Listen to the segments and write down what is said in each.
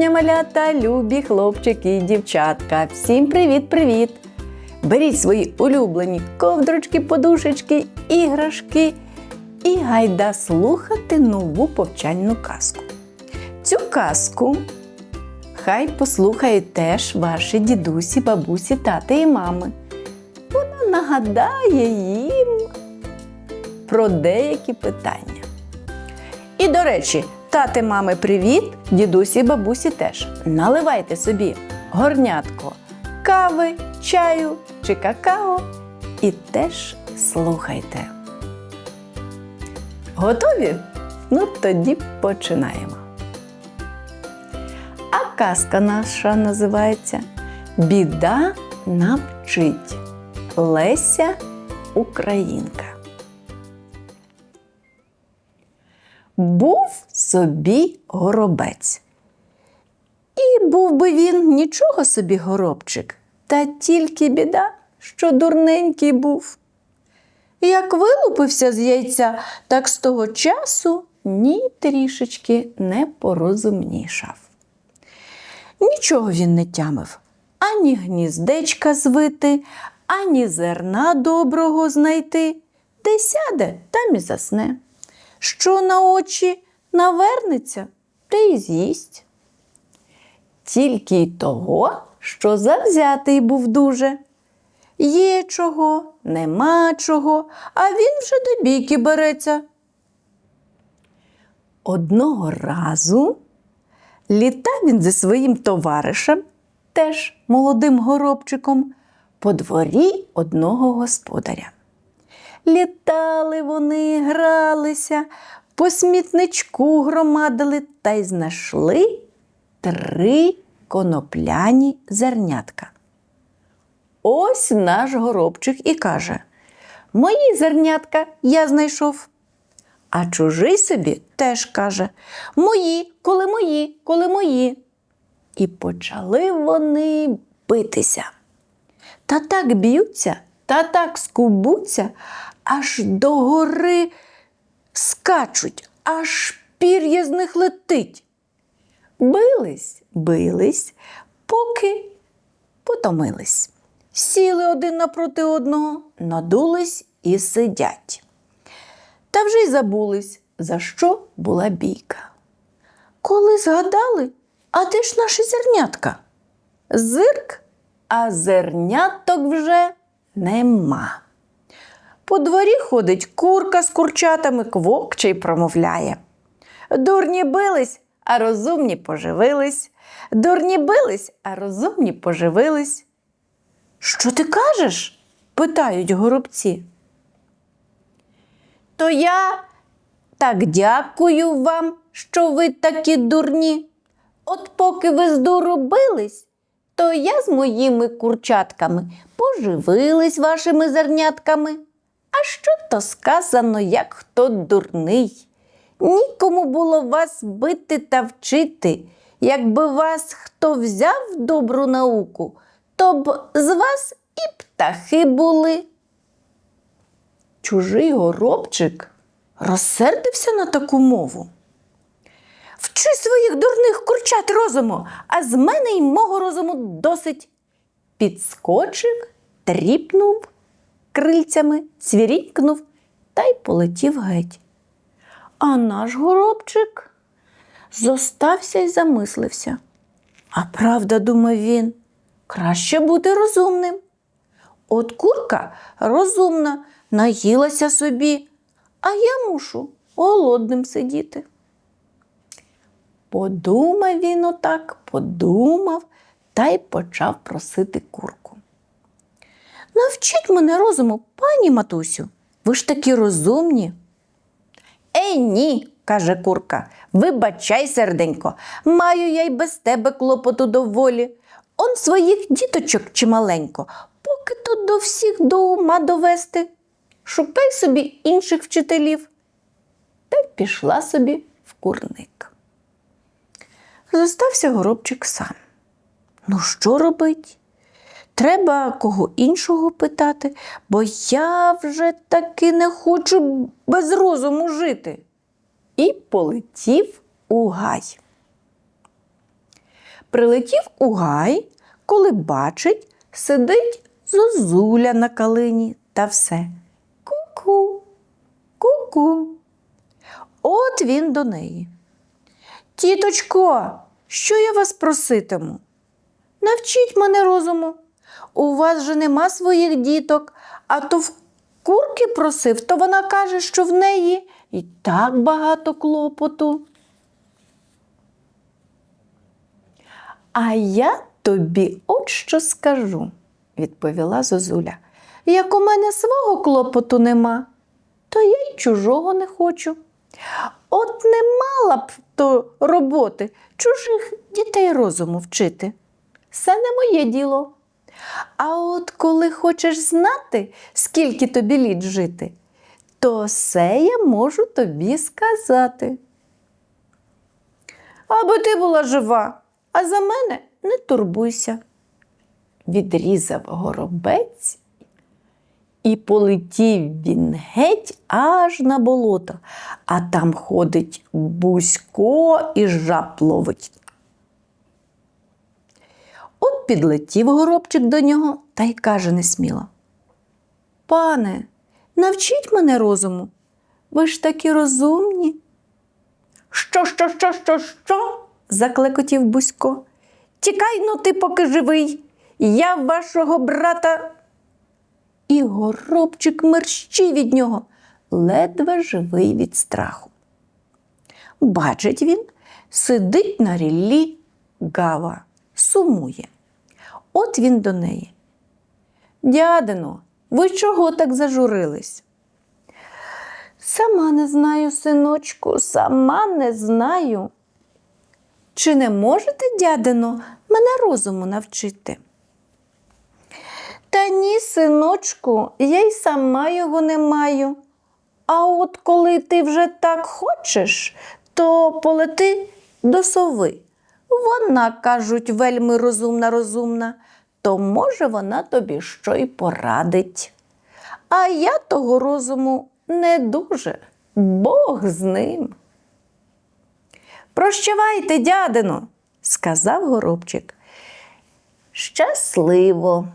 Дня, малята, любі хлопчики і дівчатка. Всім привіт-привіт! Беріть свої улюблені ковдрочки, подушечки, іграшки і гайда слухати нову повчальну казку. Цю казку хай послухають теж ваші дідусі, бабусі, тати і мами. Вона нагадає їм про деякі питання. І, до речі, тати, мами, привіт, дідусі, бабусі теж. Наливайте собі горнятко кави, чаю чи какао і теж слухайте. Готові? Ну тоді починаємо. А казка наша називається Біда навчить Леся Українка. Був собі горобець. І був би він нічого собі горобчик, та тільки біда, що дурненький був. Як вилупився з яйця, так з того часу ні трішечки не порозумнішав. Нічого він не тямив ані гніздечка звити, ані зерна доброго знайти, де сяде, там і засне. Що на очі навернеться, те й з'їсть. Тільки й того, що завзятий був дуже. Є чого, нема чого, а він вже до бійки береться. Одного разу літав він зі своїм товаришем, теж молодим горобчиком, по дворі одного господаря. Літали вони, гралися, по смітничку громадили та й знайшли три конопляні зернятка. Ось наш горобчик і каже: Мої зернятка я знайшов. А чужий собі теж каже: Мої, коли мої, коли мої. І почали вони битися. Та так б'ються, та так скубуться, аж до гори скачуть, аж пір'я з них летить. Бились, бились, поки потомились. Сіли один напроти одного, надулись і сидять. Та вже й забулись, за що була бійка. Коли згадали, а де ж наші зернятка? Зирк, а зерняток вже нема. По дворі ходить курка з курчатами, квокче й промовляє. Дурні бились, а розумні поживились. Дурні бились, а розумні поживились. Що ти кажеш? питають горобці. То я так дякую вам, що ви такі дурні. От поки ви з дуру бились, то я з моїми курчатками поживились вашими зернятками. А що то сказано, як хто дурний? Нікому було вас бити та вчити. Якби вас хто взяв добру науку, то б з вас і птахи були. Чужий горобчик розсердився на таку мову. Вчи своїх дурних курчат розуму, а з мене й мого розуму досить. Підскочив, тріпнув крильцями, цвірінькнув та й полетів геть. А наш горобчик зостався й замислився. А правда, думав він, краще бути розумним. От курка розумна, наїлася собі, а я мушу голодним сидіти. Подумав він отак, подумав та й почав просити курку. Навчіть мене розуму, пані матусю, ви ж такі розумні. Ей ні, каже курка, вибачай, серденько, маю я й без тебе клопоту доволі. Он своїх діточок чималенько, поки то до всіх до ума довести. Шукай собі інших вчителів. Та й пішла собі в курник. Зостався горобчик сам. Ну, що робить? Треба кого іншого питати, бо я вже таки не хочу без розуму жити. І полетів у гай. прилетів у гай, коли бачить, сидить зозуля на калині та все. Ку-ку, ку-ку. От він до неї. Тіточко, що я вас проситиму? Навчіть мене розуму. У вас же нема своїх діток, а то в курки просив, то вона каже, що в неї і так багато клопоту. А я тобі от що скажу, відповіла Зозуля. Як у мене свого клопоту нема, то я й чужого не хочу. От не мала б то роботи чужих дітей розуму вчити. Це не моє діло. А от коли хочеш знати, скільки тобі літ жити, то все я можу тобі сказати. Аби ти була жива, а за мене не турбуйся. Відрізав горобець і полетів він геть аж на болото, а там ходить бузько і жаб ловить. Підлетів горобчик до нього та й каже несміло. Пане, навчіть мене розуму. Ви ж такі розумні. Що, що, що, що, що? заклекотів Бузько. Тікай ну ти, поки живий. Я вашого брата. І горобчик мерщі від нього, ледве живий від страху. Бачить він, сидить на ріллі гава, сумує. От він до неї. Дядино, ви чого так зажурились? Сама не знаю, синочку, сама не знаю. Чи не можете, дядино, мене розуму навчити? Та ні, синочку, я й сама його не маю. А от коли ти вже так хочеш, то полети до сови. Вона, кажуть, вельми розумна, розумна, то може вона тобі що й порадить. А я того розуму не дуже, Бог з ним. Прощавайте, дядино, сказав горобчик. Щасливо.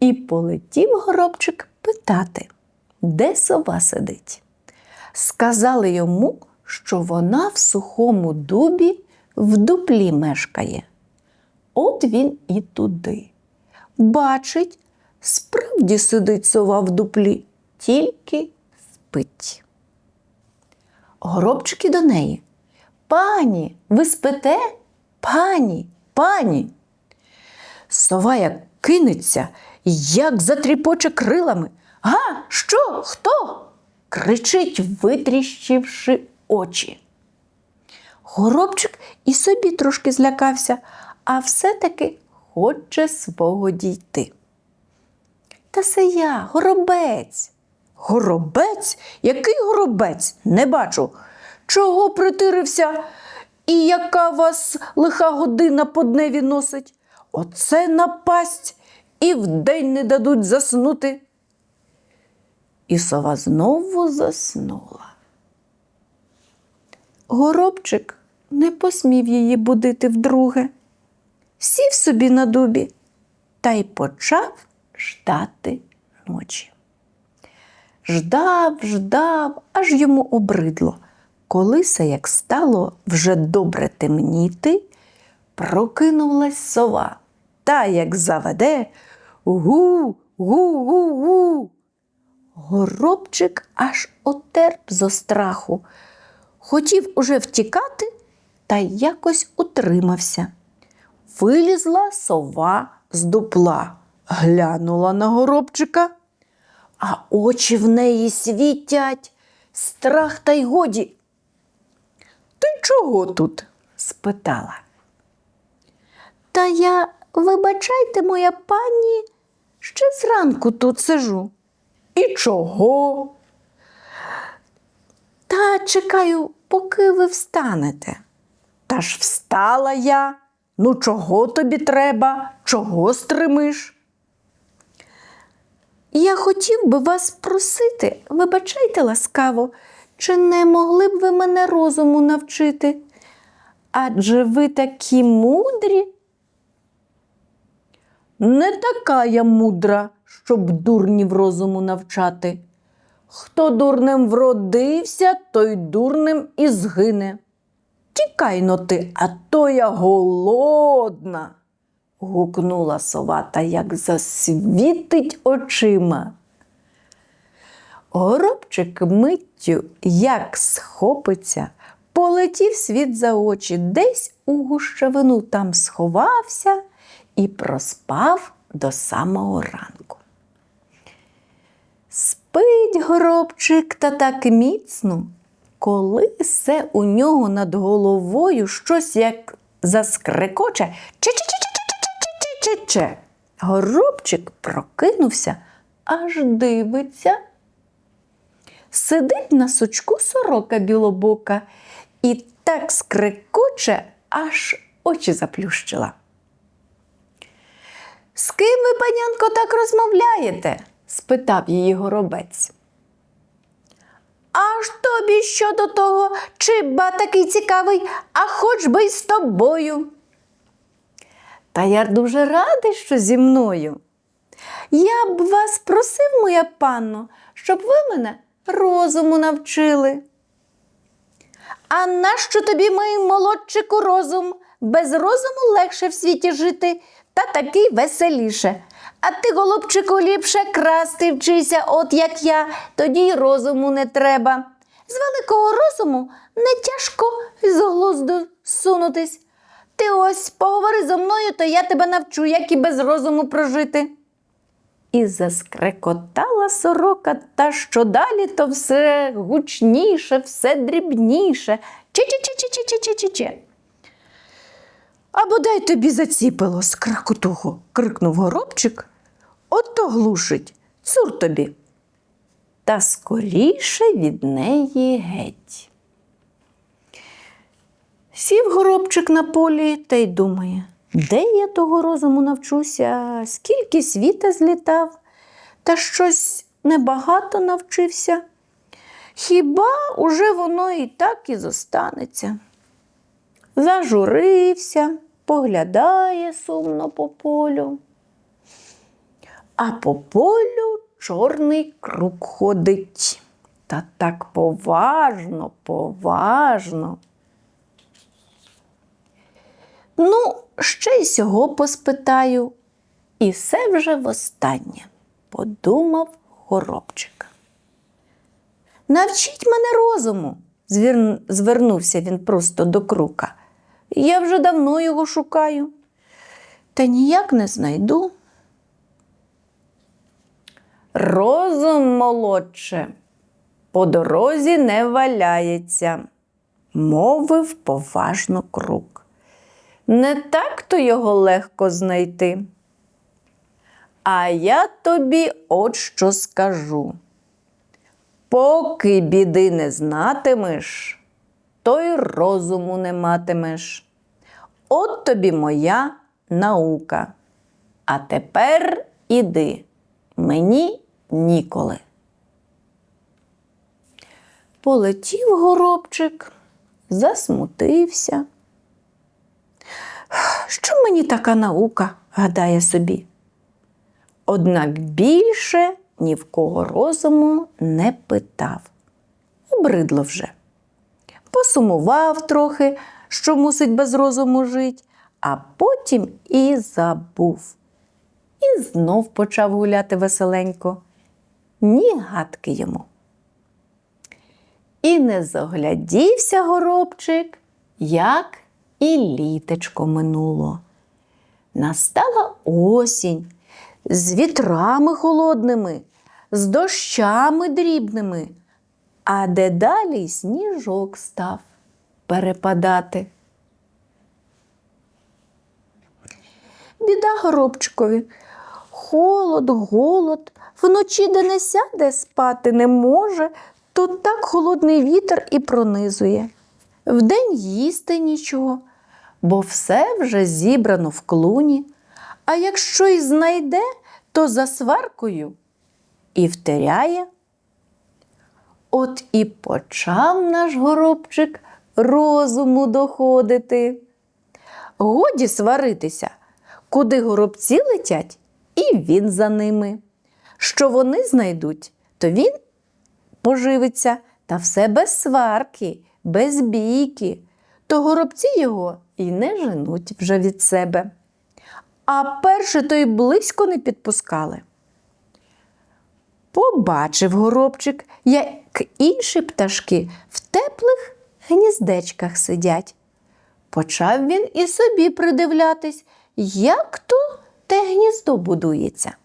І полетів горобчик питати, де сова сидить. Сказали йому, що вона в сухому дубі в дуплі мешкає. От він і туди. Бачить, справді сидить сова в дуплі, тільки спить. Горобчики до неї. Пані, ви спите? Пані, пані. Сова як кинеться, як затріпоче крилами. Га, що? Хто? кричить, витріщивши очі. Горобчик і собі трошки злякався, а все-таки хоче свого дійти. Та це я, горобець. Горобець? Який горобець? Не бачу. Чого притирився? І яка вас лиха година по дневі носить? Оце напасть і вдень не дадуть заснути. І сова знову заснула. Горобчик не посмів її будити вдруге, сів собі на дубі та й почав ждати ночі. Ждав, ждав, аж йому обридло. Колися, як стало вже добре темніти, прокинулась сова та як заведе гу, гу, гу, гу. Горобчик аж отерп зо страху. Хотів уже втікати, та якось утримався. Вилізла сова з дупла, глянула на горобчика, а очі в неї світять, страх та й годі. Ти чого тут? спитала. Та я, вибачайте, моя пані, ще зранку тут сижу. І чого? Та чекаю, поки ви встанете. Та ж встала я. Ну, чого тобі треба? Чого стримиш? Я хотів би вас просити, вибачайте ласкаво, чи не могли б ви мене розуму навчити? Адже ви такі мудрі. Не така я мудра, щоб дурнів розуму навчати. Хто дурним вродився, той дурним і згине. Тікай но ти, а то я голодна. гукнула сова та як засвітить очима. Горобчик миттю, як схопиться, полетів світ за очі, десь у гущавину там сховався і проспав до самого ранку. Спить горобчик та так міцно, коли все у нього над головою щось як заскрекоче че-че-че-че-че-че-че-че. Горобчик прокинувся, аж дивиться. Сидить на сучку сорока білобока і так скрекоче, аж очі заплющила. З ким ви, панянко, так розмовляєте? Спитав її горобець. Аж тобі що до того, чи ба такий цікавий, а хоч би й з тобою. Та я дуже радий, що зі мною. Я б вас просив, моя панно, щоб ви мене розуму навчили. А нащо тобі, мій молодчику, розум? Без розуму легше в світі жити, та такий веселіше. А ти, голубчику, ліпше красти вчися, от як я, тоді й розуму не треба. З великого розуму не тяжко з глузду сунутись. Ти ось поговори зо мною, то я тебе навчу, як і без розуму прожити. І заскрекотала сорока, та що далі, то все гучніше, все дрібніше. Чи-чи-чи-чи-чи-чи-чи-чи. А бодай тобі заціпило з кракотуху, крикнув горобчик. Ото глушить, цур тобі. Та скоріше від неї геть. Сів горобчик на полі та й думає, де я того розуму навчуся, скільки світа злітав, та щось небагато навчився. Хіба уже воно і так і зостанеться? Зажурився, поглядає сумно по полю. А по полю чорний круг ходить. Та так поважно, поважно. Ну, ще й сього поспитаю, і все вже востаннє, подумав горобчик. Навчіть мене розуму, звернувся він просто до крука. Я вже давно його шукаю, та ніяк не знайду. Розум, молодше, по дорозі не валяється, мовив поважно крук. Не так то його легко знайти. А я тобі от що скажу. Поки біди не знатимеш, то й розуму не матимеш. От тобі моя наука. А тепер іди, мені ніколи. Полетів горобчик, засмутився. Що мені така наука, гадає собі. Однак більше ні в кого розуму не питав. Обридло вже. Посумував трохи, що мусить без розуму жить, а потім і забув. І знов почав гуляти веселенько. Ні гадки йому. І не зоглядівся горобчик, як і літечко минуло. Настала осінь з вітрами холодними, з дощами дрібними, а дедалі сніжок став перепадати. Біда горобчикові. Холод, голод, вночі де не сяде спати не може, то так холодний вітер і пронизує. Вдень їсти нічого, бо все вже зібрано в клуні, а якщо й знайде, то за сваркою і втеряє. От і почав наш горобчик розуму доходити. Годі сваритися, куди горобці летять, і він за ними. Що вони знайдуть, то він поживиться, та все без сварки, без бійки, то горобці його і не женуть вже від себе. А перше то й близько не підпускали. Побачив горобчик, як інші пташки в теплих гніздечках сидять. Почав він і собі придивлятись, як то те гніздо будується.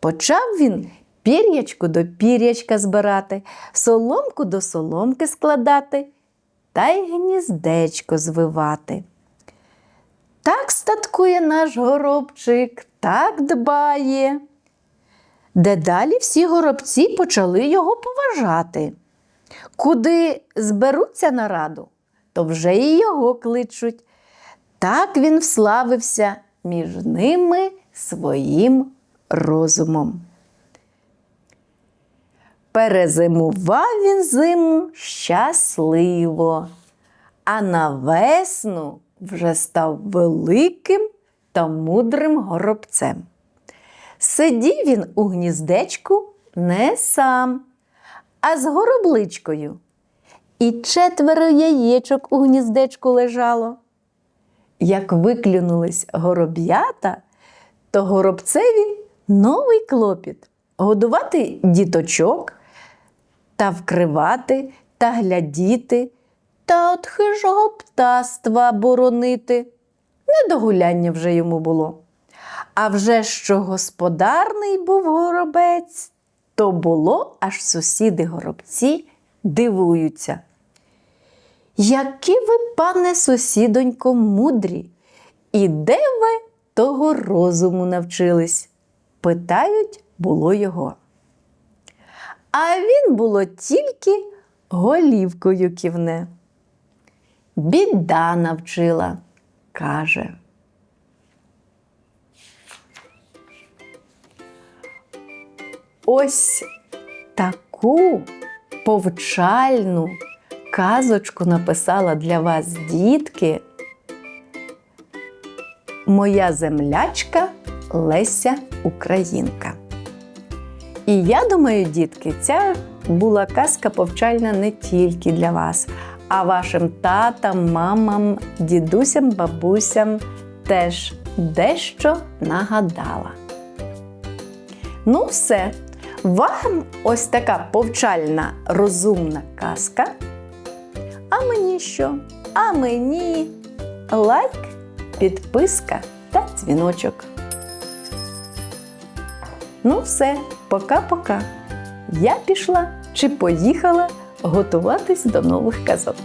Почав він пір'ячку до пір'ячка збирати, соломку до соломки складати та й гніздечко звивати. Так статкує наш горобчик, так дбає. Дедалі всі горобці почали його поважати. Куди зберуться на раду, то вже і його кличуть. Так він вславився між ними своїм розумом. Перезимував він зиму щасливо, а на весну вже став великим та мудрим горобцем. Сидів він у гніздечку не сам, а з горобличкою. І четверо яєчок у гніздечку лежало. Як виклюнулись гороб'ята, то горобцеві новий клопіт годувати діточок та вкривати та глядіти та от хижого птаства боронити. Не до гуляння вже йому було. А вже що господарний був горобець, то було, аж сусіди горобці дивуються. Які ви, пане сусідонько, мудрі, і де ви того розуму навчились? питають було його. А він було тільки голівкою ківне. Біда навчила, каже. Ось таку повчальну казочку написала для вас, дітки, моя землячка Леся Українка. І я думаю, дітки, ця була казка повчальна не тільки для вас, а вашим татам, мамам, дідусям, бабусям теж дещо нагадала. Ну, все. Вам ось така повчальна розумна казка. А мені що? А мені лайк, підписка та дзвіночок. Ну, все, пока-пока. Я пішла чи поїхала готуватись до нових казок.